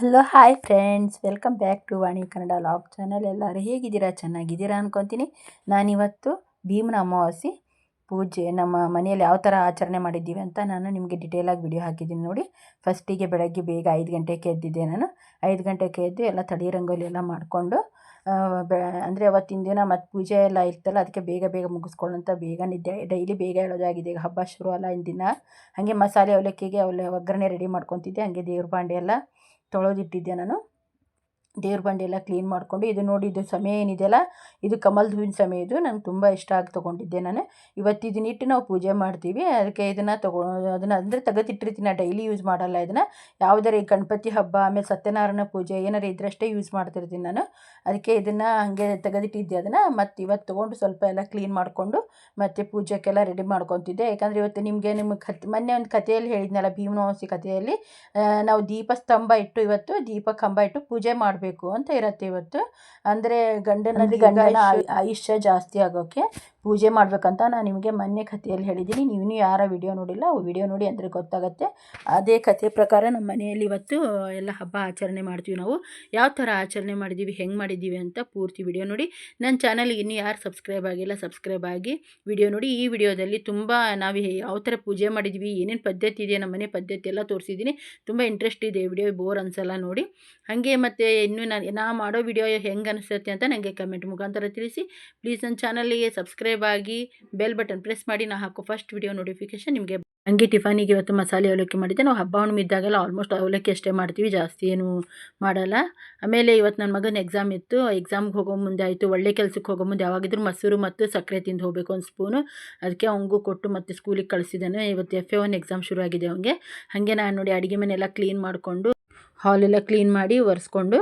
Hello, hi friends. Welcome back to Vani Kannada vlog channel. ಎಲ್ಲರೂ ಹೇಗಿದ್ದೀರಾ? ಚೆನ್ನಾಗಿದ್ದೀರಾ ಅಂದ್ಕೊತೀನಿ ನಾನಿವತ್ತು ಭೀಮನ ಅಮಾವಾಸ್ಯೆ ಪೂಜೆ, ನಮ್ಮ ಮನೆಯಲ್ಲಿ ಯಾವ ಥರ ಆಚರಣೆ ಮಾಡಿದ್ದೀವಿ ಅಂತ ನಾನು ನಿಮಗೆ ಡಿಟೇಲಾಗಿ ವಿಡಿಯೋ ಹಾಕಿದ್ದೀನಿ ನೋಡಿ. ಫಸ್ಟಿಗೆ ಬೆಳಗ್ಗೆ ಬೇಗ ಐದು ಗಂಟೆಗೆ ಎದ್ದಿದ್ದೆ ನಾನು. ಐದು ಗಂಟೆಗೆ ಎದ್ದು ಎಲ್ಲ ತಡಿ ರಂಗೋಲಿ ಎಲ್ಲ ಮಾಡಿಕೊಂಡು ಬೆ, ಅಂದರೆ ಅವತ್ತಿನ ದಿನ ಮತ್ತು ಪೂಜೆ ಎಲ್ಲ ಇರ್ತಲ್ಲ ಅದಕ್ಕೆ ಬೇಗ ಬೇಗ ಮುಗಿಸ್ಕೊಳ್ಳೋಂತ ಬೇಗ ನಿದ್ದೆ, ಡೈಲಿ ಬೇಗ ಹೇಳೋದಾಗಿದೆ. ಈಗ ಹಬ್ಬ ಶುರು ಅಲ್ಲ ದಿನ ಹಾಗೆ ಮಸಾಲೆ ಅವಲಕ್ಕಿಗೆ ಅವಲ ಒಗ್ಗರಣೆ ರೆಡಿ ಮಾಡ್ಕೊತಿದ್ದೆ. ಹಾಗೆ ದೇವ್ರ ಬಾಂಡೆ ಎಲ್ಲ ತೊಳೆದಿಟ್ಟಿದ್ದೆ ನಾನು. ದೇವ್ರ ಬಂಡೆ ಎಲ್ಲ ಕ್ಲೀನ್ ಮಾಡಿಕೊಂಡು ಇದು ನೋಡಿ ಇದು ಸಮಯ ಏನಿದೆಯಲ್ಲ? ಇದು ಕಮಲ್ದ ಹೂವಿನ ಸಮಯ ಇದು. ನಂಗೆ ತುಂಬ ಇಷ್ಟ ಆಗಿ ತೊಗೊಂಡಿದ್ದೆ ನಾನು. ಇವತ್ತು ಇದನ್ನಿಟ್ಟು ನಾವು ಪೂಜೆ ಮಾಡ್ತೀವಿ. ಅದಕ್ಕೆ ಇದನ್ನು ತಗೊ, ಅದನ್ನು ಅಂದರೆ ತೆಗೆದಿಟ್ಟಿರ್ತೀನಿ. ಡೈಲಿ ಯೂಸ್ ಮಾಡಲ್ಲ ಇದನ್ನು. ಯಾವುದಾರು ಈ ಗಣಪತಿ ಹಬ್ಬ, ಆಮೇಲೆ ಸತ್ಯನಾರಾಯಣ ಪೂಜೆ ಏನಾರು ಇದ್ರಷ್ಟೇ ಯೂಸ್ ಮಾಡ್ತಿರ್ತೀನಿ ನಾನು. ಅದಕ್ಕೆ ಇದನ್ನು ಹಾಗೆ ತೆಗೆದಿಟ್ಟಿದ್ದೆ ಅದನ್ನು. ಮತ್ತು ಇವತ್ತು ತೊಗೊಂಡು ಸ್ವಲ್ಪ ಎಲ್ಲ ಕ್ಲೀನ್ ಮಾಡಿಕೊಂಡು ಮತ್ತು ಪೂಜೆಗೆಲ್ಲ ರೆಡಿ ಮಾಡ್ಕೊತಿದ್ದೆ. ಯಾಕಂದರೆ ಇವತ್ತು ನಿಮಗೆ ನಿಮಗೆ ಕತ್ ಮೊನ್ನೆ ಒಂದು ಕಥೆಯಲ್ಲಿ ಹೇಳಿದ್ನಲ್ಲ ಭೀಮನವಾಸಿ ಕಥೆಯಲ್ಲಿ. ನಾವು ದೀಪ ಸ್ತಂಭ ಇಟ್ಟು ಇವತ್ತು ದೀಪ ಕಂಬ ಇಟ್ಟು ಪೂಜೆ ಮಾಡಬೇಕು ಅಂತ ಇರುತ್ತೆ ಇವತ್ತು. ಅಂದರೆ ಗಂಡನಲ್ಲಿ ಗಂಡನ ಆಯುಷ್ಯ ಜಾಸ್ತಿ ಆಗೋಕ್ಕೆ ಪೂಜೆ ಮಾಡಬೇಕಂತ ನಾನು ನಿಮಗೆ ಮೊನ್ನೆ ಕಥೆಯಲ್ಲಿ ಹೇಳಿದ್ದೀನಿ. ನೀವು ಯಾರ ವಿಡಿಯೋ ನೋಡಿಲ್ಲ ವಿಡಿಯೋ ನೋಡಿ ಅಂದರೆ ಗೊತ್ತಾಗುತ್ತೆ. ಅದೇ ಕಥೆ ಪ್ರಕಾರ ನಮ್ಮ ಮನೆಯಲ್ಲಿ ಇವತ್ತು ಎಲ್ಲ ಹಬ್ಬ ಆಚರಣೆ ಮಾಡ್ತೀವಿ ನಾವು. ಯಾವ ಥರ ಆಚರಣೆ ಮಾಡಿದ್ದೀವಿ ಹೆಂಗೆ ಮಾಡಿದ್ದೀವಿ ಅಂತ ಪೂರ್ತಿ ವಿಡಿಯೋ ನೋಡಿ. ನನ್ನ ಚಾನಲ್ಗೆ ಇನ್ನೂ ಯಾರು ಸಬ್ಸ್ಕ್ರೈಬ್ ಆಗಿಲ್ಲ ಸಬ್ಸ್ಕ್ರೈಬ್ ಆಗಿ ವಿಡಿಯೋ ನೋಡಿ. ಈ ವಿಡಿಯೋದಲ್ಲಿ ತುಂಬ ನಾವು ಯಾವ ಥರ ಪೂಜೆ ಮಾಡಿದ್ವಿ ಏನೇನು ಪದ್ಧತಿ ಇದೆ ನಮ್ಮ ಮನೆ ಪದ್ಧತಿ ಎಲ್ಲ ತೋರಿಸಿದ್ದೀನಿ. ತುಂಬ ಇಂಟ್ರೆಸ್ಟ್ ಇದೆ ವಿಡಿಯೋ ಬೋರ್ ಅನ್ಸಲ್ಲ ನೋಡಿ. ಹಾಗೆ ಮತ್ತು ಇನ್ನೂ ನಾನು ನಾ ಮಾಡೋ ವಿಡಿಯೋ ಹೆಂಗೆ ಅನಿಸುತ್ತೆ ಅಂತ ನನಗೆ ಕಮೆಂಟ್ ಮುಖಾಂತರ ತಿಳಿಸಿ. ಪ್ಲೀಸ್ ನನ್ನ ಚಾನಲ್ಗೆ ಸಬ್ಸ್ಕ್ರೈಬ್ ಆಗಿ ಬೆಲ್ ಬಟನ್ ಪ್ರೆಸ್ ಮಾಡಿ, ನಾ ಹಾಕೋ ಫಸ್ಟ್ ವಿಡಿಯೋ ನೋಟಿಫಿಕೇಶನ್ ನಿಮಗೆ ಹಂಗೆ ಟಿಫನಿಗೆ ಇವತ್ತು ಮಸಾಲೆ ಅವಲಕ್ಕಿ ಮಾಡಿದ್ದೆ. ನಾವು ಹಬ್ಬ ಹುಣ್ಣಿಮೆ ಇದ್ದಾಗೆಲ್ಲ ಆಲ್ಮೋಸ್ಟ್ ಅವಲಕ್ಕಿ ಅಷ್ಟೇ ಮಾಡ್ತೀವಿ, ಜಾಸ್ತಿ ಏನು ಮಾಡಲ್ಲ. ಆಮೇಲೆ ಇವತ್ತು ನನ್ನ ಮಗನ ಎಕ್ಸಾಮ್ ಇತ್ತು. ಎಕ್ಸಾಮ್ಗೆ ಹೋಗೋ ಮುಂದೆ ಆಯಿತು. ಒಳ್ಳೆ ಕೆಲಸಕ್ಕೆ ಹೋಗೋ ಮುಂದೆ ಯಾವಾಗಿದ್ರು ಮೊಸರು ಮತ್ತು ಸಕ್ಕರೆ ತಿಂದು ಹೋಗಬೇಕು ಒಂದು ಸ್ಪೂನು ಅದಕ್ಕೆ ಅವಂಗೂ ಕೊಟ್ಟು ಮತ್ತು ಸ್ಕೂಲಿಗೆ ಕಳಿಸಿದ್ದಾನೆ. ಇವತ್ತು ಎಫ್ ಎ ಒನ್ ಎಕ್ಸಾಮ್ ಶುರು ಆಗಿದೆ ಅವನಿಗೆ. ಹಾಗೆ ನಾನು ನೋಡಿ ಅಡುಗೆ ಮನೆಯೆಲ್ಲ ಕ್ಲೀನ್ ಮಾಡಿಕೊಂಡು ಹಾಲೆಲ್ಲ ಕ್ಲೀನ್ ಮಾಡಿ ಒರೆಸ್ಕೊಂಡು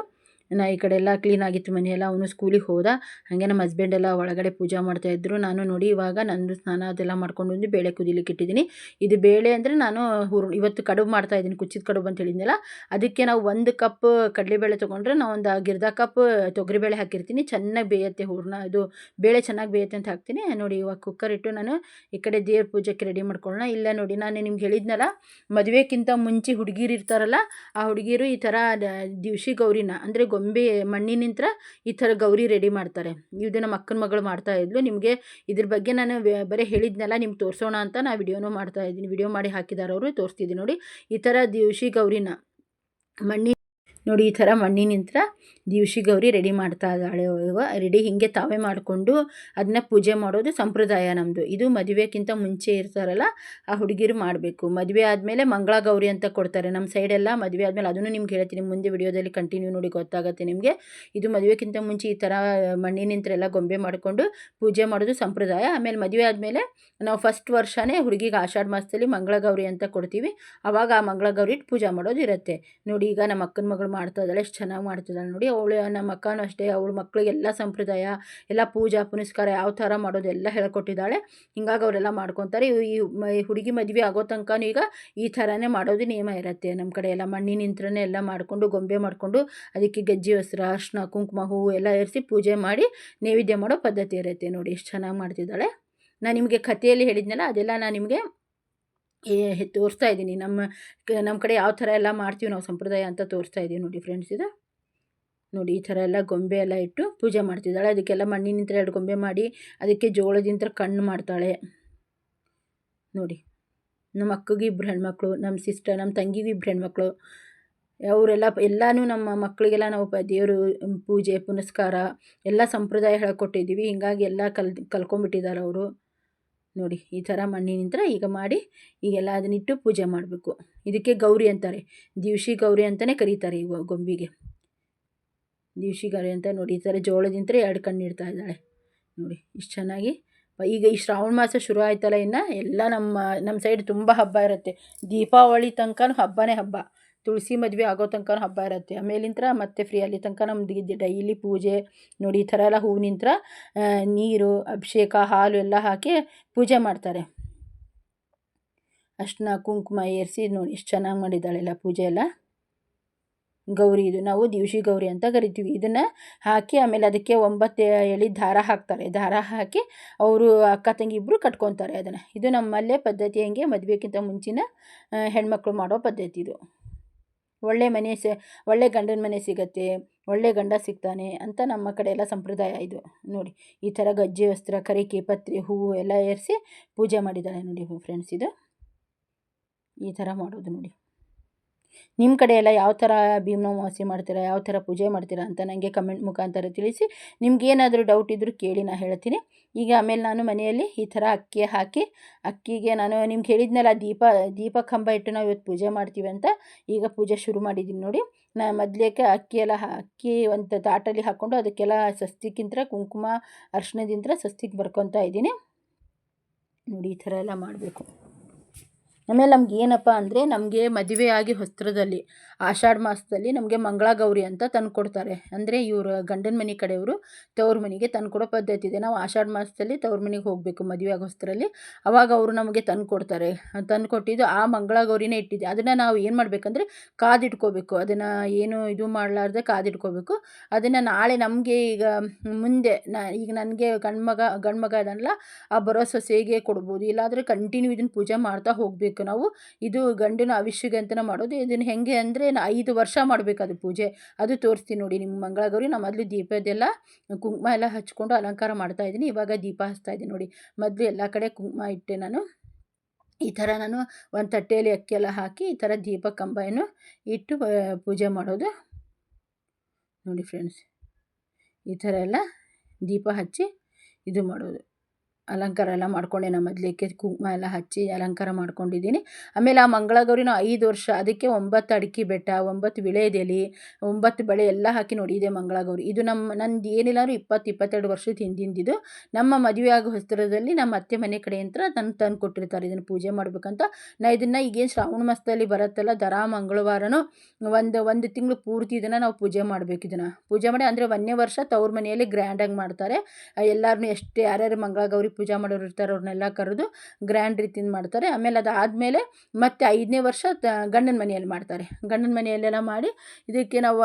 ನಾ ಈ ಕಡೆ ಎಲ್ಲ ಕ್ಲೀನ್ ಆಗಿತ್ತು ಮನೆಯೆಲ್ಲ, ಅವನು ಸ್ಕೂಲಿಗೆ ಹೋದ. ಹಾಗೆ ನಮ್ಮ ಹಸ್ಬೆಂಡ್ ಎಲ್ಲ ಒಳಗಡೆ ಪೂಜೆ ಮಾಡ್ತಾಯಿದ್ರು ನಾನು ನೋಡಿ ಇವಾಗ ನಂದು ಸ್ನಾನ ಅದೆಲ್ಲ ಮಾಡ್ಕೊಂಡು ಬಂದು ಬೇಳೆ ಕುದಿಲಿಕ್ಕೆ ಇಟ್ಟಿದ್ದೀನಿ. ಇದು ಬೇಳೆ ಅಂದರೆ ನಾನು ಹುರ್, ಇವತ್ತು ಕಡುಬು ಮಾಡ್ತಾಯಿದ್ದೀನಿ ಕುಚ್ಚಿದ ಕಡುಬು ಅಂತ ಹೇಳಿದ್ನಲ್ಲ. ಅದಕ್ಕೆ ನಾವು ಒಂದು ಕಪ್ ಕಡಲೆಬೇಳೆ ತೊಗೊಂಡ್ರೆ ನಾವು ಒಂದು ಗಿರ್ದ ಕಪ್ ತೊಗರಿಬೇಳೆ ಹಾಕಿರ್ತೀನಿ. ಚೆನ್ನಾಗಿ ಬೇಯುತ್ತೆ ಹೂರ್ಣ. ಇದು ಬೇಳೆ ಚೆನ್ನಾಗಿ ಬೇಯುತ್ತೆ ಅಂತ ಹಾಕ್ತೀನಿ. ನೋಡಿ ಇವಾಗ ಕುಕ್ಕರ್ ಇಟ್ಟು ನಾನು ಈ ಕಡೆ ದೇವ್ರ ಪೂಜೆಗೆ ರೆಡಿ ಮಾಡ್ಕೊಳ್ಳೋಣ. ಇಲ್ಲ ನೋಡಿ, ನಾನು ನಿಮ್ಗೆ ಹೇಳಿದ್ನಲ್ಲ ಮದುವೆಗಿಂತ ಮುಂಚೆ ಹುಡುಗಿರು ಇರ್ತಾರಲ್ಲ, ಆ ಹುಡುಗಿರು ಈ ಥರ ದಿವ್ಸಿ ಗೌರಿನ, ಅಂದರೆ ಗೊಂಬೆ ಮಣ್ಣಿನಿಂದ ಈ ಥರ ಗೌರಿ ರೆಡಿ ಮಾಡ್ತಾರೆ. ಇದು ನಮ್ಮ ಅಕ್ಕನ ಮಗಳು ಮಾಡ್ತಾ ಇದ್ಲು. ನಿಮಗೆ ಇದ್ರ ಬಗ್ಗೆ ನಾನು ಬರೀ ಹೇಳಿದ್ನೆಲ್ಲ, ನಿಮ್ಗೆ ತೋರಿಸೋಣ ಅಂತ ನಾ ವಿಡಿಯೋನೂ ಮಾಡ್ತಾ ಇದ್ದೀನಿ. ವಿಡಿಯೋ ಮಾಡಿ ಹಾಕಿದ್ದಾರೆ ಅವರು ತೋರಿಸ್ತಿದ್ದೀನಿ ನೋಡಿ. ಈ ಥರ ದಿವಸಿ ಗೌರಿನ ಮಣ್ಣಿ ನೋಡಿ, ಈ ಥರ ಮಣ್ಣಿನಿಂದ ದಿವ್ಸಿ ಗೌರಿ ರೆಡಿ ಮಾಡ್ತಾ ಇದ್ದಾಳೆ ರೆಡಿ ಹಿಂಗೆ ತಾವೇ ಮಾಡಿಕೊಂಡು ಅದನ್ನ ಪೂಜೆ ಮಾಡೋದು ಸಂಪ್ರದಾಯ ನಮ್ಮದು ಇದು ಮದುವೆಗಿಂತ ಮುಂಚೆ ಇರ್ತಾರಲ್ಲ, ಆ ಹುಡುಗಿರು ಮಾಡಬೇಕು. ಮದುವೆ ಆದಮೇಲೆ ಮಂಗಳ ಗೌರಿ ಅಂತ ಕೊಡ್ತಾರೆ. ನಮ್ಮ ಸೈಡೆಲ್ಲ ಮದುವೆ ಆದಮೇಲೆ ಅದನ್ನು ನಿಮ್ಗೆ ಹೇಳ್ತೀನಿ. ಮುಂದೆ ವಿಡಿಯೋದಲ್ಲಿ ಕಂಟಿನ್ಯೂ ನೋಡಿ ಗೊತ್ತಾಗುತ್ತೆ ನಿಮಗೆ. ಇದು ಮದುವೆಗಿಂತ ಮುಂಚೆ ಈ ಥರ ಮಣ್ಣಿನಿಂತರೆಲ್ಲ ಗೊಂಬೆ ಮಾಡಿಕೊಂಡು ಪೂಜೆ ಮಾಡೋದು ಸಂಪ್ರದಾಯ. ಆಮೇಲೆ ಮದುವೆ ಆದಮೇಲೆ ನಾವು ಫಸ್ಟ್ ವರ್ಷನೇ ಹುಡುಗಿಗೆ ಆಷಾಢ ಮಾಸದಲ್ಲಿ ಮಂಗಳ ಗೌರಿ ಅಂತ ಕೊಡ್ತೀವಿ. ಆವಾಗ ಆ ಮಂಗಳ ಗೌರಿ ಪೂಜೆ ಮಾಡೋದು ಇರುತ್ತೆ. ನೋಡಿ ಈಗ ನಮ್ಮ ಅಕ್ಕನ ಮಗಳು ಮಾಡ್ತಾ ಇದ್ದಾಳೆ. ಎಷ್ಟು ಚೆನ್ನಾಗಿ ಮಾಡ್ತಿದ್ದಾಳೆ ನೋಡಿ. ಅವಳು ನಮ್ಮ ಅಕ್ಕನೂ ಅಷ್ಟೇ, ಅವಳ ಮಕ್ಕಳಿಗೆಲ್ಲ ಸಂಪ್ರದಾಯ, ಎಲ್ಲ ಪೂಜಾ, ಪುನಸ್ಕಾರ ಯಾವ ಥರ ಮಾಡೋದು ಎಲ್ಲ ಹೇಳ್ಕೊಟ್ಟಿದ್ದಾಳೆ. ಹಿಂಗಾಗಿ ಅವರೆಲ್ಲ ಮಾಡ್ಕೊತಾರೆ. ಈ ಹುಡುಗಿ ಮದುವೆ ಆಗೋ ತನಕ ಈಗ ಈ ಥರನೇ ಮಾಡೋದು ನಿಯಮ ಇರುತ್ತೆ. ನಮ್ಮ ಕಡೆ ಎಲ್ಲ ಮಣ್ಣಿನಿಂತ್ರನೇ ಎಲ್ಲ ಮಾಡಿಕೊಂಡು, ಗೊಂಬೆ ಮಾಡಿಕೊಂಡು, ಅದಕ್ಕೆ ಗೆಜ್ಜೆ, ವಸ್ತ್ರ ಅರ್ಶಿನ ಕುಂಕುಮ, ಹೂವು ಎಲ್ಲ ಇರಿಸಿ ಪೂಜೆ ಮಾಡಿ ನೈವೇದ್ಯ ಮಾಡೋ ಪದ್ಧತಿ ಇರುತ್ತೆ ನೋಡಿ. ಎಷ್ಟು ಚೆನ್ನಾಗಿ ಮಾಡ್ತಿದ್ದಾಳೆ. ನಾನು ನಿಮಗೆ ಕಥೆಯಲ್ಲಿ ಹೇಳಿದ್ನಲ್ಲ, ಅದೆಲ್ಲ ನಾನು ನಿಮಗೆ ತೋರಿಸ್ತಾ ಇದ್ದೀನಿ. ನಮ್ಮ ನಮ್ಮ ಕಡೆ ಯಾವ ಥರ ಎಲ್ಲ ಮಾಡ್ತೀವಿ ನಾವು ಸಂಪ್ರದಾಯ ಅಂತ ತೋರಿಸ್ತಾ ಇದ್ದೀವಿ ನೋಡಿ ಫ್ರೆಂಡ್ಸ್ ಇದು. ನೋಡಿ, ಈ ಥರ ಎಲ್ಲ ಗೊಂಬೆ ಎಲ್ಲ ಇಟ್ಟು ಪೂಜೆ ಮಾಡ್ತಿದ್ದಾಳೆ. ಅದಕ್ಕೆಲ್ಲ ಮಣ್ಣಿನಿಂದ ಎರಡು ಗೊಂಬೆ ಮಾಡಿ ಅದಕ್ಕೆ ಜೋಳದಿಂದ ಕಣ್ಣು ಮಾಡ್ತಾಳೆ. ನೋಡಿ, ನಮ್ಮ ಅಕ್ಕಗೆ ಇಬ್ಬರು ಹೆಣ್ಮಕ್ಳು, ನಮ್ಮ ಸಿಸ್ಟರ್ ನಮ್ಮ ತಂಗಿಗೆ ಇಬ್ಬರು ಹೆಣ್ಮಕ್ಳು. ಅವರೆಲ್ಲ ಎಲ್ಲನೂ ನಮ್ಮ ಮಕ್ಕಳಿಗೆಲ್ಲ ನಾವು ದೇವರು ಪೂಜೆ, ಪುನಸ್ಕಾರ, ಎಲ್ಲ ಸಂಪ್ರದಾಯ ಹೇಳ್ಕೊಟ್ಟಿದ್ದೀವಿ ಹೀಗಾಗಿ ಎಲ್ಲ ಕಲ್ ಕಲ್ಕೊಂಬಿಟ್ಟಿದ್ದಾರೆ ಅವರು. ನೋಡಿ, ಈ ಥರ ಮಣ್ಣಿನಿಂದ ಈಗ ಮಾಡಿ ಈಗೆಲ್ಲ ಅದನ್ನಿಟ್ಟು ಪೂಜೆ ಮಾಡಬೇಕು. ಇದಕ್ಕೆ ಗೌರಿ ಅಂತಾರೆ. ದಿವ್ಸಿ ಗೌರಿ ಅಂತಲೇ ಕರೀತಾರೆ ಈ ಗೊಂಬಿಗೆ. ದಿವ್ಸಿ ಗೌರಿ ಅಂತ ನೋಡಿ, ಈ ಥರ ಜೋಳದಿಂದ ಎರಡು ಕಣ್ಣು ಇಡ್ತಾ ಇದ್ದಾಳೆ. ನೋಡಿ, ಇಷ್ಟು ಚೆನ್ನಾಗಿ. ಈಗ ಈ ಶ್ರಾವಣ ಮಾಸ ಶುರು ಆಯ್ತಲ್ಲ ಇನ್ನು? ಎಲ್ಲ ನಮ್ಮ ನಮ್ಮ ಸೈಡ್ ತುಂಬ ಹಬ್ಬ ಇರುತ್ತೆ. ದೀಪಾವಳಿ ತನಕ ಹಬ್ಬನೇ ಹಬ್ಬ. ತುಳಸಿ ಮದುವೆ ಆಗೋ ತನಕ ಹಬ್ಬ ಇರುತ್ತೆ. ಆಮೇಲಿಂತ್ರ ಮತ್ತೆ ಫ್ರೀ ಅಲ್ಲಿ ತನಕ ನಮ್ದು ಡೈಲಿ ಪೂಜೆ, ನೋಡಿ, ಈ ಥರ ಎಲ್ಲ ಹೂವಿನಿಂತ್ರ ನೀರು, ಅಭಿಷೇಕ, ಹಾಲು ಎಲ್ಲ ಹಾಕಿ ಪೂಜೆ ಮಾಡ್ತಾರೆ. ಅಷ್ಟನ್ನ ಕುಂಕುಮ ಏರಿಸಿ ನೋಡಿ, ಇಷ್ಟು ಚೆನ್ನಾಗಿ ಮಾಡಿದ್ದಾಳೆಲ್ಲ ಪೂಜೆ ಎಲ್ಲ. ಗೌರಿ ಇದು. ನಾವು ದಿವಸಿ ಗೌರಿ ಅಂತ ಕರಿತೀವಿ. ಇದನ್ನು ಹಾಕಿ ಆಮೇಲೆ ಅದಕ್ಕೆ ಒಂಬತ್ತು ಎಳಿ ದಾರ ಹಾಕ್ತಾರೆ. ದಾರ ಹಾಕಿ ಅವರು ಅಕ್ಕ ತಂಗಿ ಇಬ್ಬರು ಕಟ್ಕೊತಾರೆ ಅದನ್ನು. ಇದು ನಮ್ಮಲ್ಲೇ ಪದ್ಧತಿ ಹೆಂಗೆ ಮದುವೆಗಿಂತ ಮುಂಚಿನ ಹೆಣ್ಮಕ್ಳು ಮಾಡೋ ಪದ್ಧತಿ ಇದು. ಒಳ್ಳೆ ಮನೆ ಸ, ಒಳ್ಳೆ ಗಂಡನ ಮನೆ ಸಿಗತ್ತೆ, ಒಳ್ಳೆ ಗಂಡ ಸಿಗ್ತಾನೆ ಅಂತ ನಮ್ಮ ಕಡೆ ಎಲ್ಲ ಸಂಪ್ರದಾಯ ಇದು. ನೋಡಿ, ಈ ಥರ ಗಜ್ಜೆ, ವಸ್ತ್ರ, ಕರಿಕೆ, ಪತ್ರೆ, ಹೂವು ಎಲ್ಲ ಏರಿಸಿ ಪೂಜೆ ಮಾಡಿದ್ದಾರೆ ನೋಡಿ ಫ್ರೆಂಡ್ಸ್ ಇದು. ಈ ಥರ ಮಾಡೋದು ನೋಡಿ. ನಿಮ್ಮ ಕಡೆ ಎಲ್ಲ ಯಾವ ಥರ ಭೀಮನ ಮಾಡ್ತೀರಾ, ಯಾವ ಥರ ಪೂಜೆ ಮಾಡ್ತೀರಾ ಅಂತ ನನಗೆ ಕಮೆಂಟ್ ಮುಖಾಂತರ ತಿಳಿಸಿ ನಿಮ್ಗೇನಾದರೂ ಡೌಟ್ ಇದ್ದರೂ ಕೇಳಿ ನಾನು ಹೇಳ್ತೀನಿ. ಈಗ ಆಮೇಲೆ ನಾನು ಮನೆಯಲ್ಲಿ ಈ ಥರ ಅಕ್ಕಿ ಹಾಕಿ, ಅಕ್ಕಿಗೆ ನಾನು ನಿಮ್ಗೆ ಹೇಳಿದ್ನಲ್ಲ ದೀಪ ದೀಪ ಕಂಬ ಇಟ್ಟು ನಾವು ಇವತ್ತು ಪೂಜೆ ಮಾಡ್ತೀವಿ ಅಂತ, ಈಗ ಪೂಜೆ ಶುರು ಮಾಡಿದ್ದೀನಿ ನೋಡಿ. ನಾ ಮೊದಲೇಕೆ ಅಕ್ಕಿ ಎಲ್ಲ ಅಕ್ಕಿ ಒಂದು ತಾಟಲ್ಲಿ ಹಾಕ್ಕೊಂಡು ಅದಕ್ಕೆಲ್ಲ ಸಸ್ತಿಕ್ಕಿಂತ ಕುಂಕುಮ ಅರ್ಶಿಣದಿಂದ ಸಸ್ತಿಗೆ ಬರ್ಕೊತಾ ಇದ್ದೀನಿ. ನೋಡಿ ಈ ಥರ ಎಲ್ಲ ಮಾಡಬೇಕು. ಆಮೇಲೆ ನಮ್ಗೆ ಏನಪ್ಪ ಅಂದರೆ ನಮಗೆ ಮದುವೆ ಆಗಿ ಹೊಸ್ತ್ರದಲ್ಲಿ ಆಷಾಢ ಮಾಸದಲ್ಲಿ ನಮಗೆ ಮಂಗಳ ಗೌರಿ ಅಂತ ತಂದು ಕೊಡ್ತಾರೆ. ಅಂದರೆ ಇವರು ಗಂಡನ ಮನೆ ಕಡೆಯವರು ತವ್ರ ಮನೆಗೆ ತಂದು ಕೊಡೋ ಪದ್ಧತಿ ಇದೆ. ನಾವು ಆಷಾಢ ಮಾಸದಲ್ಲಿ ತವ್ರ ಮನೆಗೆ ಹೋಗಬೇಕು ಮದುವೆ ಆಗೋ ಹೊಸ್ತ್ರಲ್ಲಿ ಅವಾಗ ಅವರು ನಮಗೆ ತಂದು ಕೊಡ್ತಾರೆ. ತಂದು ಕೊಟ್ಟಿದ್ದು ಆ ಮಂಗಳಗೌರಿನೇ ಇಟ್ಟಿದ್ದೆ. ಅದನ್ನು ನಾವು ಏನು ಮಾಡಬೇಕಂದ್ರೆ ಕಾದಿಟ್ಕೋಬೇಕು. ಅದನ್ನು ಏನು ಇದು ಮಾಡಲಾರ್ದೆ ಕಾದಿಟ್ಕೋಬೇಕು. ಅದನ್ನು ನಾಳೆ ನಮಗೆ ಈಗ ಮುಂದೆ, ನಾ ಈಗ ನನಗೆ ಗಂಡ್ಮಗ ಗಂಡ್ಮಗ ಗಂಡು ಮಗ ಅದನ್ನಲ್ಲ ಆ ಬರೋ ಸೊಸೆಗೆ ಕೊಡ್ಬೋದು. ಇಲ್ಲಾಂದರೆ ಕಂಟಿನ್ಯೂ ಇದನ್ನು ಪೂಜೆ ಮಾಡ್ತಾ ಹೋಗಬೇಕು. ನಾವು. ಇದು ಗಂಡಿನ ಅವಿಷ್ಯಗೆ ಮಾಡೋದು. ಇದನ್ನು ಹೇಗೆ ಅಂದರೆ ಐದು ವರ್ಷ ಮಾಡಬೇಕು ಅದು ಪೂಜೆ. ಅದು ತೋರಿಸ್ತೀನಿ ನೋಡಿ ನಿಮ್ಮ ಮಂಗಳಗೌರಿ ನಾನು ಮೊದಲು ದೀಪದೆಲ್ಲ ಕುಂಕುಮ ಎಲ್ಲ ಹಚ್ಕೊಂಡು ಅಲಂಕಾರ ಮಾಡ್ತಾ ಇದ್ದೀನಿ. ಇವಾಗ ದೀಪ ಹಚ್ತಾ ಇದ್ದೀನಿ ನೋಡಿ. ಮೊದಲು ಎಲ್ಲ ಕಡೆ ಕುಂಕುಮ ಇಟ್ಟೆ ನಾನು. ಈ ಥರ ನಾನು ಒಂದು ತಟ್ಟೆಯಲ್ಲಿ ಅಕ್ಕಿ ಎಲ್ಲ ಹಾಕಿ ಈ ಥರ ದೀಪ ಕಂಬಯನ್ನು ಇಟ್ಟು ಪೂಜೆ ಮಾಡೋದು. ನೋಡಿ ಫ್ರೆಂಡ್ಸ್, ಈ ಥರ ಎಲ್ಲ ದೀಪ ಹಚ್ಚಿ ಇದು ಮಾಡೋದು. ಅಲಂಕಾರ ಎಲ್ಲ ಮಾಡ್ಕೊಂಡೆ ನಮ್ಮ ಮದ್ಲಿಕ್ಕೆ ಕುಂಕುಮ ಎಲ್ಲ ಹಚ್ಚಿ ಅಲಂಕಾರ ಮಾಡ್ಕೊಂಡಿದ್ದೀನಿ. ಆಮೇಲೆ ಆ ಮಂಗಳಗೌರಿನ ಐದು ವರ್ಷ, ಅದಕ್ಕೆ ಒಂಬತ್ತು ಅಡಿಕೆ ಬೆಟ್ಟ, ಒಂಬತ್ತು ವಿಳೆದೆಲೆ, ಒಂಬತ್ತು ಬಳೆ ಎಲ್ಲ ಹಾಕಿ ನೋಡಿ ಇದೆ ಮಂಗಳಗೌರಿ. ಇದು ನಮ್ಮ ನಂದು ಏನಿಲ್ಲ ಅಂದರೂ ಇಪ್ಪತ್ತು, ಇಪ್ಪತ್ತೆರಡು ವರ್ಷದ ಹಿಂದಿಂದಿದ್ದು. ನಮ್ಮ ಮದುವೆ ಆಗೋ ಹೊಸ್ತರದಲ್ಲಿ ನಮ್ಮ ಅತ್ತೆ ಮನೆ ಕಡೆ ಅಂತ ತಂದು ತಂದು ಕೊಟ್ಟಿರ್ತಾರೆ ಇದನ್ನು ಪೂಜೆ ಮಾಡಬೇಕಂತ. ನಾ ಇದನ್ನು ಈಗೇನು ಶ್ರಾವಣ ಮಾಸದಲ್ಲಿ ಬರುತ್ತಲ್ಲ, ದರಾ ಮಂಗಳವಾರನೂ ಒಂದು ಒಂದು ತಿಂಗಳು ಪೂರ್ತಿ ಇದನ್ನು ನಾವು ಪೂಜೆ ಮಾಡಬೇಕು ಇದನ್ನು. ಪೂಜೆ ಮಾಡಿ ಅಂದರೆ ಒಂದನೇ ವರ್ಷ ತವ್ರ ಮನೆಯಲ್ಲಿ ಗ್ರ್ಯಾಂಡಾಗಿ ಮಾಡ್ತಾರೆ. ಎಲ್ಲರನ್ನೂ ಎಷ್ಟು, ಯಾರ್ಯಾರು ಮಂಗಳಗೌರಿ ಪೂಜೆ ಮಾಡೋರು ಇರ್ತಾರೆ, ಅವ್ರನ್ನೆಲ್ಲ ಕರೆದು ಗ್ರ್ಯಾಂಡ್ ರೀತಿಯಿಂದ ಮಾಡ್ತಾರೆ. ಆಮೇಲೆ ಅದಾದಮೇಲೆ ಮತ್ತೆ ಐದನೇ ವರ್ಷ ಗಂಡನ ಮನೆಯಲ್ಲಿ ಮಾಡ್ತಾರೆ. ಗಂಡನ ಮನೆಯಲ್ಲೆಲ್ಲ ಮಾಡಿ ಇದಕ್ಕೆ ನಾವು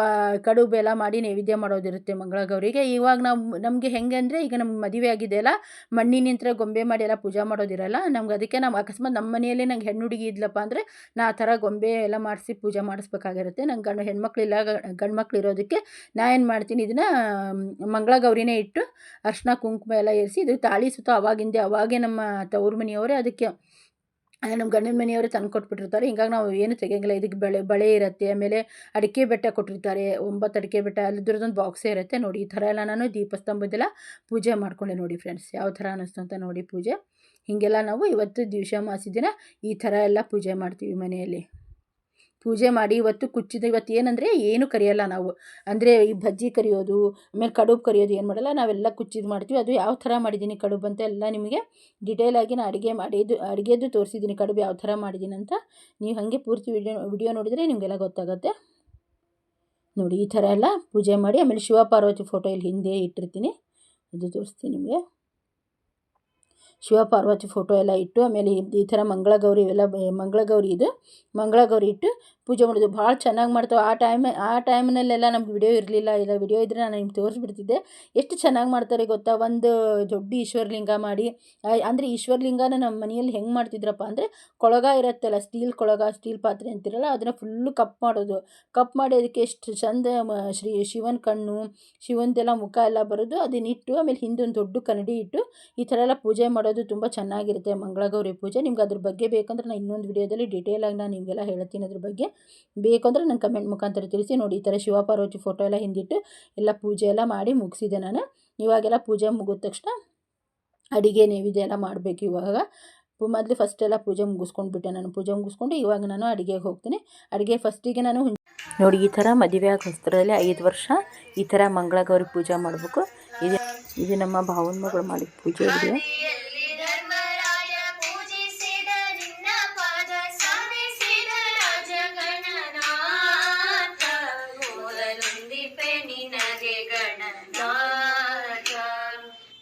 ಕಡುಬು ಎಲ್ಲ ಮಾಡಿ ನೈವೇದ್ಯ ಮಾಡೋದಿರುತ್ತೆ ಮಂಗಳಗೌರಿಗೆ. ಇವಾಗ ನಾವು, ನಮಗೆ ಹೆಂಗೆ ಅಂದರೆ ಈಗ ನಮ್ಮ ಮದುವೆ ಆಗಿದೆ ಅಲ್ಲ ಮಣ್ಣಿನಿಂದ ಗೊಂಬೆ ಮಾಡಿ ಎಲ್ಲ ಪೂಜೆ ಮಾಡೋದಿರಲ್ಲ, ನಮ್ಗೆ ಅದಕ್ಕೆ ನಾವು ಅಕಸ್ಮಾತ್ ನಮ್ಮ ಮನೆಯಲ್ಲಿ ನಂಗೆ ಹೆಣ್ಣು ಹುಡುಗಿ ಇದ್ಲಪ್ಪ ಅಂದರೆ ನಾ ಆ ಥರ ಗೊಂಬೆ ಎಲ್ಲ ಮಾಡಿಸಿ ಪೂಜೆ ಮಾಡಿಸ್ಬೇಕಾಗಿರುತ್ತೆ. ನಂಗೆ ಗಂಡು ಹೆಣ್ಮಕ್ಳಿಲ್ಲ ಗಂಡು ಮಕ್ಳು ಇರೋದಕ್ಕೆ ನಾ ಏನು ಮಾಡ್ತೀನಿ, ಇದನ್ನು, ಮಂಗಳಗೌರಿನೇ ಇಟ್ಟು ಅರ್ಶಿನ, ಕುಂಕುಮ ಎಲ್ಲ ಏರಿಸಿ, ಇದು ತಾಳಿ ಸುತ್ತ ಅವಾಗಿಂದೆ ಅವಾಗೆ ನಮ್ಮ ತವ್ರ ಮನೆಯವರೇ ಅದಕ್ಕೆ ನಮ್ಮ ಗಂಡನ ಮನೆಯವರೇ ತಂದು ಕೊಟ್ಬಿಟ್ಟಿರ್ತಾರೆ. ಹಿಂಗಾಗಿ ನಾವು ಏನು ತೆಗಿಯಂಗಿಲ್ಲ. ಇದಕ್ಕೆ ಬಳೆ ಬಳೆ ಇರುತ್ತೆ, ಆಮೇಲೆ ಅಡಿಕೆ ಬೆಟ್ಟ ಕೊಟ್ಟಿರ್ತಾರೆ. ಒಂಬತ್ತು ಅಡಿಕೆ ಬೆಟ್ಟ ಅಲ್ಲಿದ್ರದ್ದೊಂದು ಬಾಕ್ಸೇ ಇರುತ್ತೆ ನೋಡಿ. ಈ ಥರ ಎಲ್ಲ ನಾನು ದೀಪಸ್ತಂಭದೆಲ್ಲ ಪೂಜೆ ಮಾಡ್ಕೊಂಡೆ ನೋಡಿ ಫ್ರೆಂಡ್ಸ್ ಯಾವ ಥರ ಅನ್ನಿಸ್ತು ಅಂತ ನೋಡಿ ಪೂಜೆ. ಹೀಗೆಲ್ಲ ನಾವು ಇವತ್ತು ದಿವಸ ಮಾಸಿ ದಿನ ಈ ಥರ ಎಲ್ಲ ಪೂಜೆ ಮಾಡ್ತೀವಿ ಮನೆಯಲ್ಲಿ. ಪೂಜೆ ಮಾಡಿ ಇವತ್ತು ಕುಚ್ಚಿದ ಇವತ್ತು ಏನಂದರೆ ಏನು ಕರಿಯಲ್ಲ ನಾವು. ಅಂದರೆ ಈ ಬಜ್ಜಿ ಕರಿಯೋದು, ಆಮೇಲೆ ಕಡುಬು ಕರಿಯೋದು ಏನು ಮಾಡಲ್ಲ, ನಾವೆಲ್ಲ ಕುಚ್ಚಿದ್ದು ಮಾಡ್ತೀವಿ. ಅದು ಯಾವ ಥರ ಮಾಡಿದ್ದೀನಿ ಕಡುಬು ಅಂತ ಎಲ್ಲ ನಿಮಗೆ ಡಿಟೇಲಾಗಿ ನಾನು ಅಡುಗೆ ಮಾಡಿದ್ದು ಅಡುಗೆದು ತೋರಿಸಿದ್ದೀನಿ ಕಡುಬು ಯಾವ ಥರ ಮಾಡಿದ್ದೀನಿ ಅಂತ. ನೀವು ಹಾಗೆ ಪೂರ್ತಿ ವಿಡಿಯೋ ವಿಡಿಯೋ ನೋಡಿದರೆ ನಿಮಗೆಲ್ಲ ಗೊತ್ತಾಗುತ್ತೆ. ನೋಡಿ ಈ ಥರ ಎಲ್ಲ ಪೂಜೆ ಮಾಡಿ, ಆಮೇಲೆ ಶಿವಪಾರ್ವತಿ ಫೋಟೋ ಇಲ್ಲಿ ಹಿಂದೆ ಇಟ್ಟಿರ್ತೀನಿ. ಅದು ತೋರಿಸ್ತೀನಿ ನಿಮಗೆ. ಶಿವಪಾರ್ವತಿ ಫೋಟೋ ಎಲ್ಲ ಇಟ್ಟು, ಆಮೇಲೆ ಈ ಥರ ಮಂಗಳಗೌರಿ ಇವೆಲ್ಲ ಮಂಗಳಗೌರಿ ಇದು, ಮಂಗಳಗೌರಿ ಇಟ್ಟು ಪೂಜೆ ಮಾಡೋದು. ಭಾಳ ಚೆನ್ನಾಗಿ ಮಾಡ್ತಾವೆ. ಆ ಟೈಮ್ ಆ ಟೈಮ್ನಲ್ಲೆಲ್ಲ ನಮ್ಗೆ ವಿಡಿಯೋ ಇರಲಿಲ್ಲ. ಇಲ್ಲ ವಿಡಿಯೋ ಇದ್ದರೆ ನಾನು ನಿಮ್ಗೆ ತೋರಿಸ್ಬಿಡ್ತಿದ್ದೆ. ಎಷ್ಟು ಚೆನ್ನಾಗಿ ಮಾಡ್ತಾರೆ ಗೊತ್ತಾ? ಒಂದು ದೊಡ್ಡ ಈಶ್ವರಲಿಂಗ ಮಾಡಿ. ಅಂದರೆ ಈಶ್ವರಲಿಂಗನ ನಮ್ಮ ಮನೆಯಲ್ಲಿ ಹೆಂಗೆ ಮಾಡ್ತಿದ್ರಪ್ಪ ಅಂದರೆ, ಕೊಳಗ ಇರುತ್ತಲ್ಲ ಸ್ಟೀಲ್ ಕೊಳಗ ಸ್ಟೀಲ್ ಪಾತ್ರೆ ಅಂತಿರಲ್ಲ, ಅದನ್ನು ಫುಲ್ಲು ಕಪ್ ಮಾಡೋದು. ಕಪ್ ಮಾಡಿ ಅದಕ್ಕೆ ಎಷ್ಟು ಚಂದ ಶ್ರೀ ಶಿವನ ಕಣ್ಣು, ಶಿವಂದೆಲ್ಲ ಮುಖ ಎಲ್ಲ ಬರೋದು. ಅದನ್ನಿಟ್ಟು ಆಮೇಲೆ ಹಿಂದೊಂದು ದೊಡ್ಡ ಕನ್ನಡಿ ಇಟ್ಟು, ಈ ಥರ ಎಲ್ಲ ಪೂಜೆ ಮಾಡೋದು. ತುಂಬ ಚೆನ್ನಾಗಿರುತ್ತೆ ಮಂಗಳಗೌರಿ ಪೂಜೆ. ನಿಮ್ಗೆ ಅದ್ರ ಬಗ್ಗೆ ಬೇಕಂದ್ರೆ ನಾನು ಇನ್ನೊಂದು ವಿಡಿಯೋದಲ್ಲಿ ಡೀಟೇಲಾಗಿ ನಾನು ನಿಮಗೆಲ್ಲ ಹೇಳ್ತೀನಿ ಅದ್ರ ಬಗ್ಗೆ. ಬೇಕಂದ್ರೆ ನಾನು ಕಮೆಂಟ್ ಮುಖಾಂತರ ತಿಳಿಸಿ. ನೋಡಿ, ಈ ಥರ ಶಿವಪಾರ್ವತಿ ಫೋಟೋ ಎಲ್ಲ ಹಿಂದಿಟ್ಟು ಎಲ್ಲ ಪೂಜೆ ಎಲ್ಲ ಮಾಡಿ ಮುಗಿಸಿದೆ ನಾನು. ಇವಾಗೆಲ್ಲ ಪೂಜೆ ಮುಗಿದ ತಕ್ಷಣ ಅಡುಗೆ ನೈವೇದ್ಯ ಎಲ್ಲ ಮಾಡಬೇಕು ಇವಾಗ. ಮೊದಲು ಫಸ್ಟೆಲ್ಲ ಪೂಜೆ ಮುಗಿಸ್ಕೊಂಡ್ಬಿಟ್ಟೆ ನಾನು. ಪೂಜೆ ಮುಗಿಸ್ಕೊಂಡು ಇವಾಗ ನಾನು ಅಡುಗೆಗೆ ಹೋಗ್ತೀನಿ. ಅಡುಗೆ ಫಸ್ಟಿಗೆ ನಾನು ನೋಡಿ, ಈ ಥರ ಮದುವೆ ಆಗ ವಸ್ತ್ರದಲ್ಲಿ ಐದು ವರ್ಷ ಈ ಥರ ಮಂಗಳಗೌರಿ ಪೂಜೆ ಮಾಡಬೇಕು. ಇದು ಇದು ನಮ್ಮ ಭಾವನ ಮಗಳು ಮಾಡಿದ ಪೂಜೆ ಇದೆ.